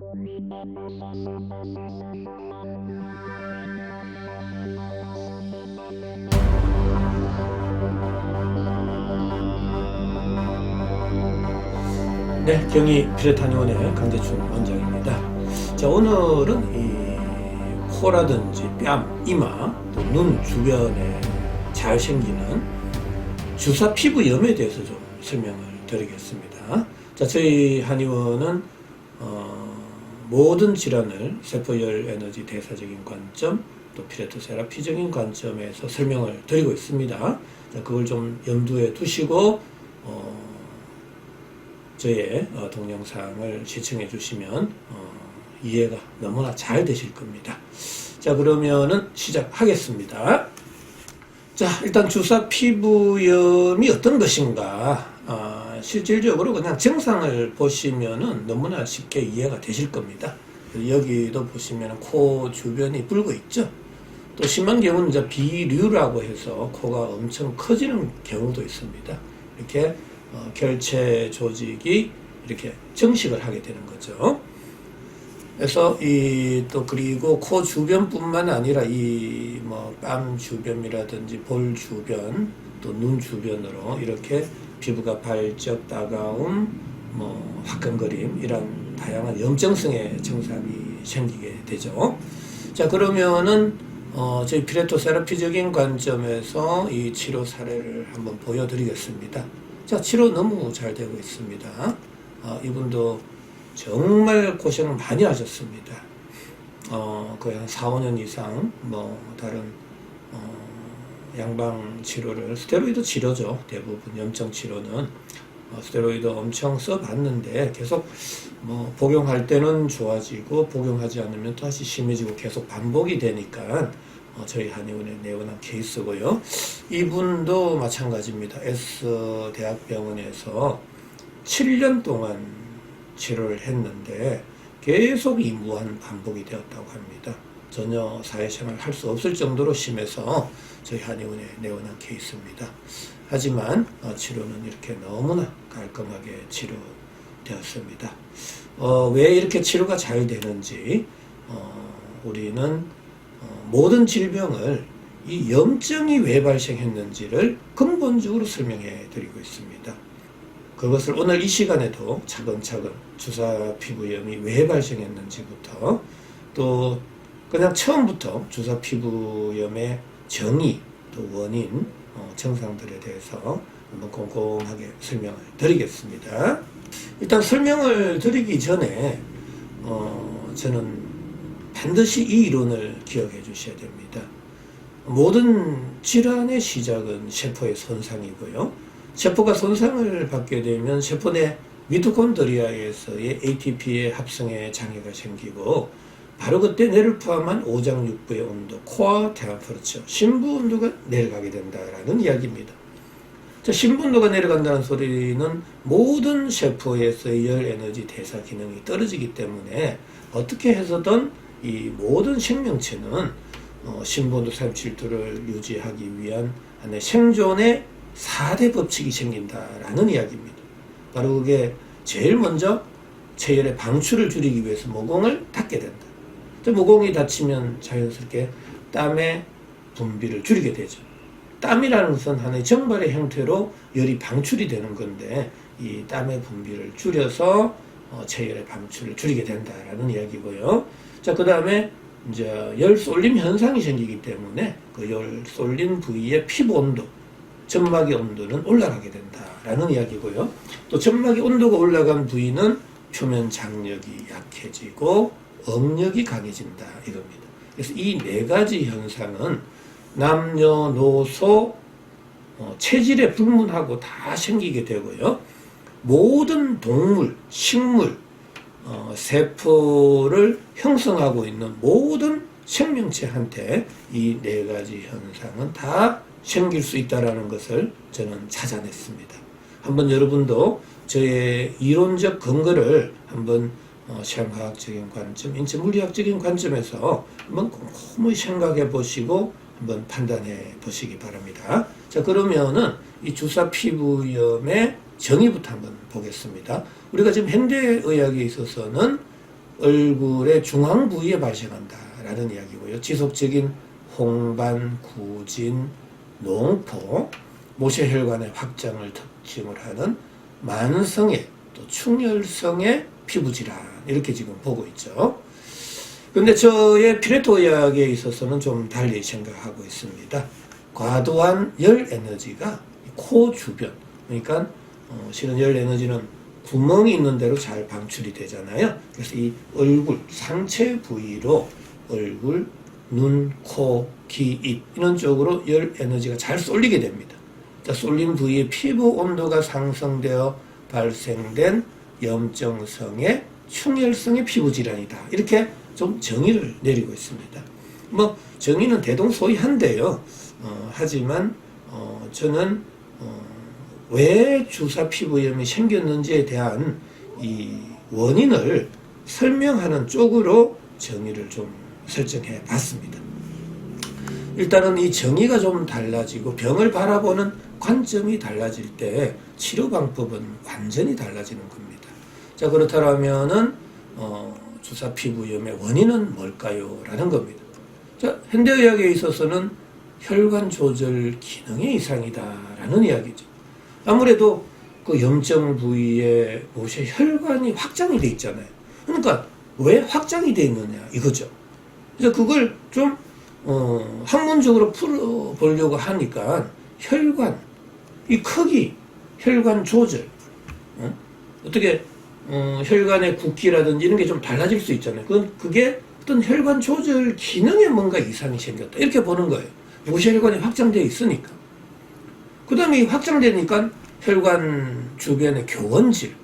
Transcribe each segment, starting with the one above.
네, 경희 피레타니온의 강재춘 원장입니다. 자, 오늘은 이 코라든지 뺨, 이마, 또 눈 주변에 잘 생기는 주사 피부염에 대해서 좀 설명을 드리겠습니다. 자, 저희 한의원은 어, 모든 질환을 세포열 에너지 대사적인 관점, 또 피레토 세라피적인 관점에서 설명을 드리고 있습니다. 자, 그걸 좀 염두에 두시고 어, 저의 어, 동영상을 시청해 주시면 어, 이해가 너무나 잘 되실 겁니다. 자 그러면은 시작하겠습니다. 자 일단 주사 피부염이 어떤 것인가 아, 실질적으로 그냥 증상을 보시면은 너무나 쉽게 이해가 되실 겁니다. 여기도 보시면 코 주변이 붉어 있죠. 또 심한 경우는 이제 비류라고 해서 코가 엄청 커지는 경우도 있습니다. 이렇게 어, 결체 조직이 이렇게 정식을 하게 되는 거죠. 그래서 이 또 그리고 코 주변뿐만 아니라 이 뭐 뺨 주변이라든지 볼 주변 또 눈 주변으로 이렇게 피부가 발적 따가움 뭐 화끈거림 이런 다양한 염증성의 증상이 생기게 되죠. 자 그러면은 어, 저희 피레토 세라피적인 관점에서 이 치료 사례를 한번 보여드리겠습니다. 자, 치료 너무 잘 되고 있습니다. 어, 이분도 정말 고생을 많이 하셨습니다. 어, 거의 한 4, 5년 이상, 뭐, 다른, 어, 양방 치료를, 스테로이드 치료죠. 대부분 염증 치료는. 어, 스테로이드 엄청 써봤는데 계속 뭐 복용할 때는 좋아지고 복용하지 않으면 또 다시 심해지고 계속 반복이 되니까 어, 저희 한의원의 내원한 케이스고요. 이분도 마찬가지입니다. S 대학병원에서 7년 동안 치료를 했는데 계속 이 무한 반복이 되었다고 합니다. 전혀 사회생활 할 수 없을 정도로 심해서 저희 한의원에 내원한 케이스입니다. 하지만 어, 치료는 이렇게 너무나 깔끔하게 치료되었습니다. 어, 왜 이렇게 치료가 잘 되는지 어, 우리는 어, 모든 질병을 이 염증이 왜 발생했는지를 근본적으로 설명해 드리고 있습니다. 그것을 오늘 이 시간에도 차근차근 주사 피부염이 왜 발생했는지부터 또 그냥 처음부터 주사 피부염의 정의 또 원인 어, 증상들에 대해서 한번 꼼꼼하게 설명을 드리겠습니다. 일단 설명을 드리기 전에 어, 저는 반드시 이 이론을 기억해 주셔야 됩니다. 모든 질환의 시작은 세포의 손상이고요. 세포가 손상을 받게 되면 세포 내 미토콘드리아에서의 ATP의 합성에 장애가 생기고 바로 그때 뇌를 포함한 오장육부의 온도, 코어 테라퍼르처, 심부 온도가 내려가게 된다라는 이야기입니다. 자, 심부 온도가 내려간다는 소리는 모든 세포에서의 열 에너지 대사 기능이 떨어지기 때문에 어떻게 해서든 이 모든 생명체는 어, 신분도 37도를 유지하기 위한 하나의 생존의 4대 법칙이 생긴다라는 이야기입니다. 바로 그게 제일 먼저 체열의 방출을 줄이기 위해서 모공을 닫게 된다. 또 모공이 닫히면 자연스럽게 땀의 분비를 줄이게 되죠. 땀이라는 것은 하나의 정발의 형태로 열이 방출이 되는 건데 이 땀의 분비를 줄여서 어, 체열의 방출을 줄이게 된다라는 이야기고요. 자, 그 다음에 이제 열 쏠림 현상이 생기기 때문에 그 열 쏠린 부위의 피부 온도, 점막의 온도는 올라가게 된다라는 이야기고요. 또 점막의 온도가 올라간 부위는 표면 장력이 약해지고 억력이 강해진다 이겁니다. 그래서 이 네 가지 현상은 남녀노소 어, 체질에 불문하고 다 생기게 되고요. 모든 동물, 식물, 어, 세포를 형성하고 있는 모든 생명체한테 이 네 가지 현상은 다 생길 수 있다라는 것을 저는 찾아냈습니다. 한번 여러분도 저의 이론적 근거를 한번 어, 시험과학적인 관점, 인체 물리학적인 관점에서 한번 꼼꼼히 생각해 보시고 한번 판단해 보시기 바랍니다. 자, 그러면은 이 주사 피부염의 정의부터 한번 보겠습니다. 우리가 지금 현대의학에 있어서는 얼굴의 중앙 부위에 발생한다라는 이야기고요. 지속적인 홍반, 구진, 농포, 모세혈관의 확장을 특징을 하는 만성의 또 충혈성의 피부 질환 이렇게 지금 보고 있죠. 근데 저의 피레토 의학에 있어서는 좀 달리 생각하고 있습니다. 과도한 열 에너지가 코 주변, 그러니까 어, 실은 열 에너지는 구멍이 있는 대로 잘 방출이 되잖아요. 그래서 이 얼굴, 상체 부위로 얼굴, 눈, 코, 귀, 입 이런 쪽으로 열 에너지가 잘 쏠리게 됩니다. 자, 쏠린 부위의 피부 온도가 상승되어 발생된 염증성의 충혈성의 피부 질환이다. 이렇게 좀 정의를 내리고 있습니다. 뭐 정의는 대동소이한데요. 어, 하지만 어, 저는 어, 왜 주사 피부염이 생겼는지에 대한 이 원인을 설명하는 쪽으로 정의를 좀 설정해 봤습니다. 일단은 이 정의가 좀 달라지고 병을 바라보는 관점이 달라질 때 치료 방법은 완전히 달라지는 겁니다. 자 그렇다면은 어, 주사 피부염의 원인은 뭘까요? 라는 겁니다. 자 현대의학에 있어서는 혈관 조절 기능의 이상이다라는 이야기죠. 아무래도 그 염증 부위에 모세 혈관이 확장이 돼 있잖아요. 그러니까 왜 확장이 돼 있느냐 이거죠. 그래서 그걸 좀 어, 학문적으로 풀어보려고 하니까 혈관, 이 크기, 혈관 조절, 어? 떻게 어, 혈관의 굵기라든지 이런 게 좀 달라질 수 있잖아요. 그, 그게 어떤 혈관 조절 기능에 뭔가 이상이 생겼다. 이렇게 보는 거예요. 모세혈관이 확장되어 있으니까. 그 다음에 확장되니까 혈관 주변의 교원질,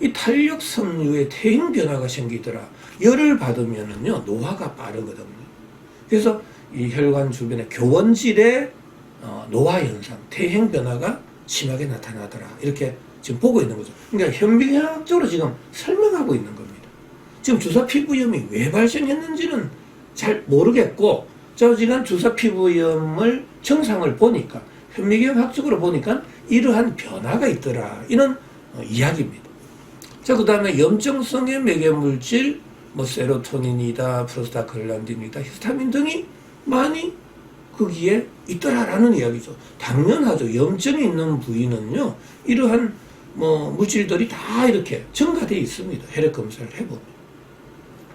이 탄력 섬유의 퇴행 변화가 생기더라. 열을 받으면은요, 노화가 빠르거든요. 그래서 이 혈관 주변의 교원질의 어, 노화 현상, 퇴행 변화가 심하게 나타나더라. 이렇게 지금 보고 있는 거죠. 그러니까 현미학적으로 지금 설명하고 있는 겁니다. 지금 주사 피부염이 왜 발생했는지는 잘 모르겠고, 저지간 주사 피부염을 증상을 보니까 현미경학적으로 보니까 이러한 변화가 있더라. 이런 어, 이야기입니다. 자, 그 다음에 염증성의 매개물질, 뭐 세로토닌이다, 프로스타글란딘이다, 히스타민 등이 많이 거기에 있더라라는 이야기죠. 당연하죠. 염증이 있는 부위는요, 이러한 뭐 물질들이 다 이렇게 증가되어 있습니다. 혈액 검사를 해보면.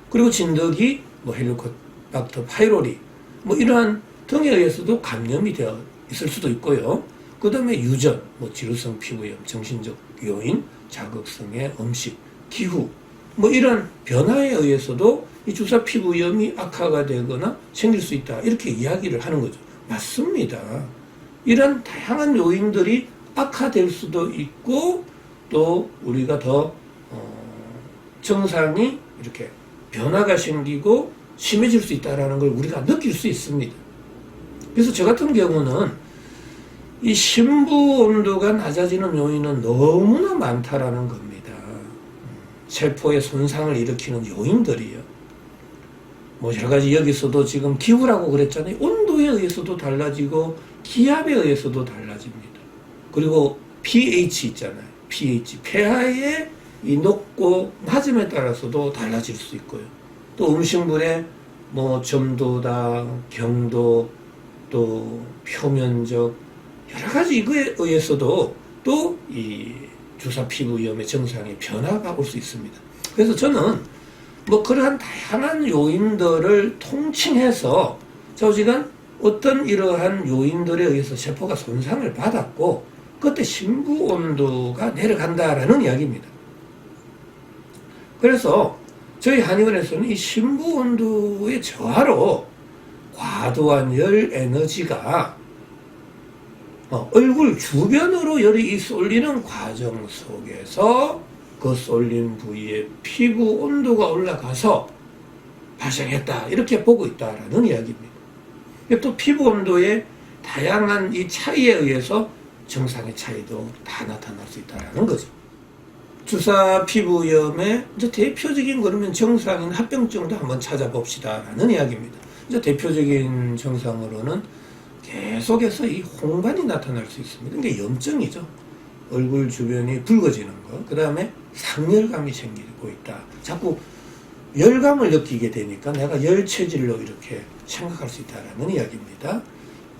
그리고 진드기, 뭐 헬리코박터 파이로리, 뭐 이러한 등에 의해서도 감염이 되어 있을 수도 있고요. 그 다음에 유전, 뭐 지루성 피부염, 정신적 요인, 자극성의 음식, 기후, 뭐 이런 변화에 의해서도 이 주사 피부염이 악화가 되거나 생길 수 있다. 이렇게 이야기를 하는 거죠. 맞습니다. 이런 다양한 요인들이 악화될 수도 있고 또 우리가 더 어, 증상이 이렇게 변화가 생기고 심해질 수 있다라는 걸 우리가 느낄 수 있습니다. 그래서 저 같은 경우는 이 심부 온도가 낮아지는 요인은 너무나 많다라는 겁니다. 세포의 손상을 일으키는 요인들이요. 뭐 여러 가지 여기서도 지금 기후라고 그랬잖아요. 온도에 의해서도 달라지고 기압에 의해서도 달라집니다. 그리고 pH 있잖아요. pH, 폐하의 이 높고 낮음에 따라서도 달라질 수 있고요. 또 음식물의 뭐 점도다, 경도, 또 표면적 여러 가지 이거에 의해서도 또 이 주사 피부염의 증상의 변화가 올 수 있습니다. 그래서 저는 뭐 그러한 다양한 요인들을 통칭해서 좌우지간 어떤 이러한 요인들에 의해서 세포가 손상을 받았고 그때 심부 온도가 내려간다라는 이야기입니다. 그래서 저희 한의원에서는 이 심부 온도의 저하로 과도한 열 에너지가 어, 얼굴 주변으로 열이 쏠리는 과정 속에서 그 쏠린 부위의 피부 온도가 올라가서 발생했다 이렇게 보고 있다라는 이야기입니다. 또 피부 온도의 다양한 이 차이에 의해서 증상의 차이도 다 나타날 수 있다라는 거죠. 주사 피부염의 이제 대표적인 그러면 정상인 합병증도 한번 찾아봅시다라는 이야기입니다. 이제 대표적인 증상으로는 계속해서 이 홍반이 나타날 수 있습니다. 이게 염증이죠. 얼굴 주변이 붉어지는 거. 그 다음에 상열감이 생기고 있다. 자꾸 열감을 느끼게 되니까 내가 열 체질로 이렇게 생각할 수 있다라는 이야기입니다.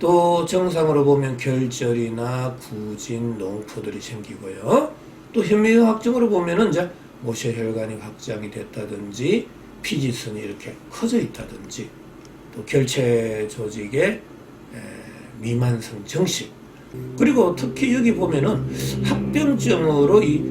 또 정상으로 보면 결절이나 구진, 농포들이 생기고요. 또 현미의학적으로 보면은 이제 모세혈관이 확장이 됐다든지 피지선이 이렇게 커져 있다든지 또 결체 조직의 에, 미만성 정식 그리고 특히 여기 보면은 합병증으로 이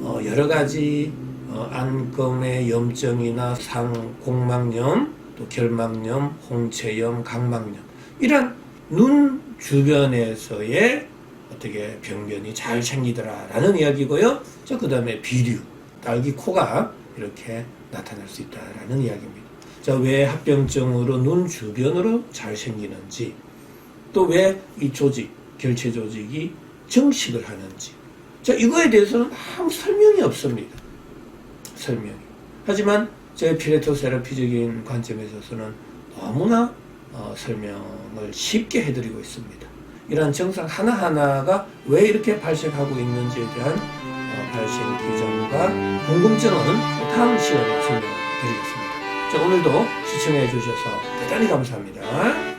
어, 여러 가지 어, 안검의 염증이나 상 공막염, 또 결막염, 홍채염, 각막염 이런 눈 주변에서의 어떻게 병변이 잘 생기더라라는 이야기고요. 자, 그 다음에 비류, 딸기 코가 이렇게 나타날 수 있다라는 이야기입니다. 자, 왜 합병증으로 눈 주변으로 잘 생기는지, 또 왜 이 조직, 결체 조직이 정식을 하는지. 자, 이거에 대해서는 아무 설명이 없습니다. 설명이. 하지만 저희 피레토 세라피적인 관점에 있어서는 너무나 어, 설명을 쉽게 해드리고 있습니다. 이러한 증상 하나하나가 왜 이렇게 발생하고 있는지에 대한 어, 발생 기전과 궁금증은 다음 시간에 설명드리겠습니다. 자, 오늘도 시청해 주셔서 대단히 감사합니다.